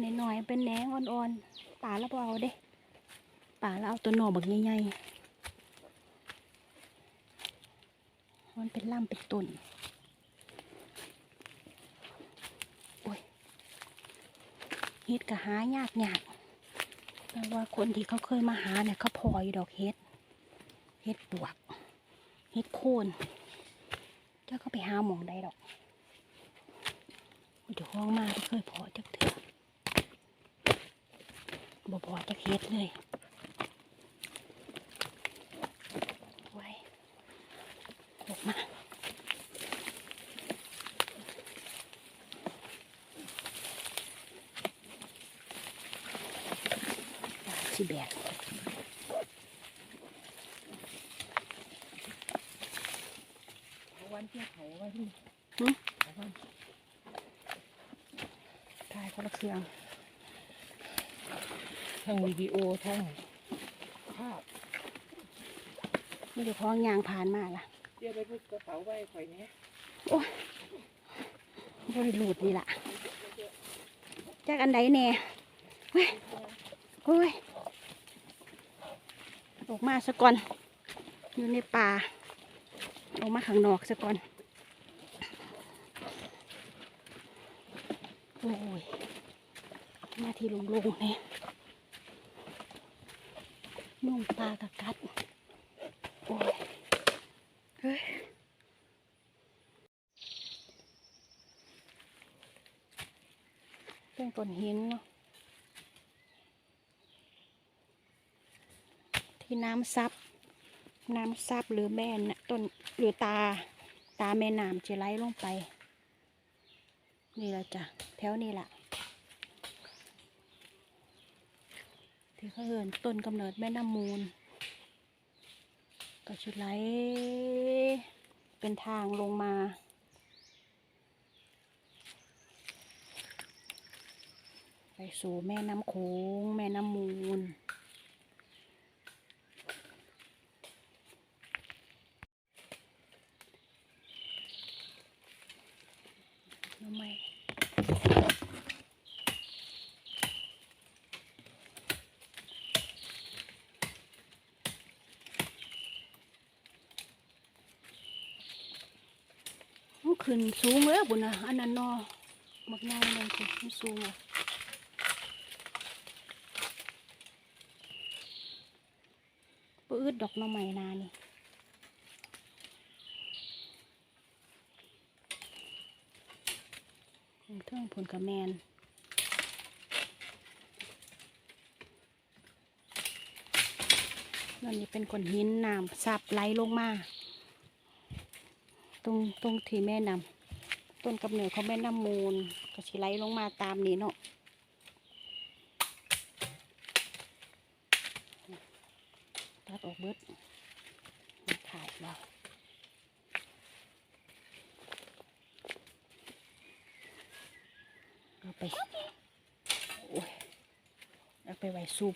หน่อยๆเป็นแหนงอ่อนๆป่าแล้วบ่เอาเด้ป่าแล้วเอาตัวหน่อบักใหญ่ๆมันเป็นล่ำเป็นต้นโอ้ยเฮ็ดก็หายากยากแต่ว่าคนที่เขาเคยมาหาเนี่ยเขาพออยู่ดอกเฮ็ดเฮ็ดปวกเฮ็ดโคนเจ้าก็ไปหาหมองได้ดอกเดี๋ยวห้องมาไม่เคยพอจักเถื่อ บ่พอจักเฮ็ดเลยไว้ออกมาสิแบกวันเที่ยวเขาวันที่ทายคนละเครื่อง ทั้งวิดีโอทั้งภาพนี่เดี๋ยวพ้องยางผ่านมาล่ะเดี๋ยวไปพูดกระเป๋าไว้ข่อยเนี้ยบริลูดนี่ล่ะจากอันใดแน่เฮ้ยโอ้ยออกมาซะก่อน อยู่ในป่าออกมาข้างนอกซะก่อน โอ้ยมาที่ลงลงๆเนี่ย นุ่งปลากระกัด โอ้ย เฮ้ยเป็นก้อนหินเนาะ ที่น้ำซับ น้ำซับหรือแม่นะต้นหรือตา ตาแม่น้ำจะไหลลงไป นี่ละจ้ะ แถวนี้แหละ ที่เขาเหินต้นกำเนิดแม่น้ำมูลก็ชุดไหลเป็นทางลงมา ไปสู่แม่น้ำโขงแม่น้ำมูลทำไม ขึ้นสูงเลยบุญนะอันนั้นนอบักง่ายเลยคือสูงอะปืดดอกน้อใหม่นานี่เทิงผลกระแมนนั่นนี่เป็นก้อนหินน้ำซับไหลลงมา ตรงตรงที่แม่นำต้นกำเนิดของแม่น้ำมูลก็สิไหลลงมาตามนี้เนาะตัดออกเบิดขาดแล้วเอาไป โอ้ยเอาไปไว้ซุป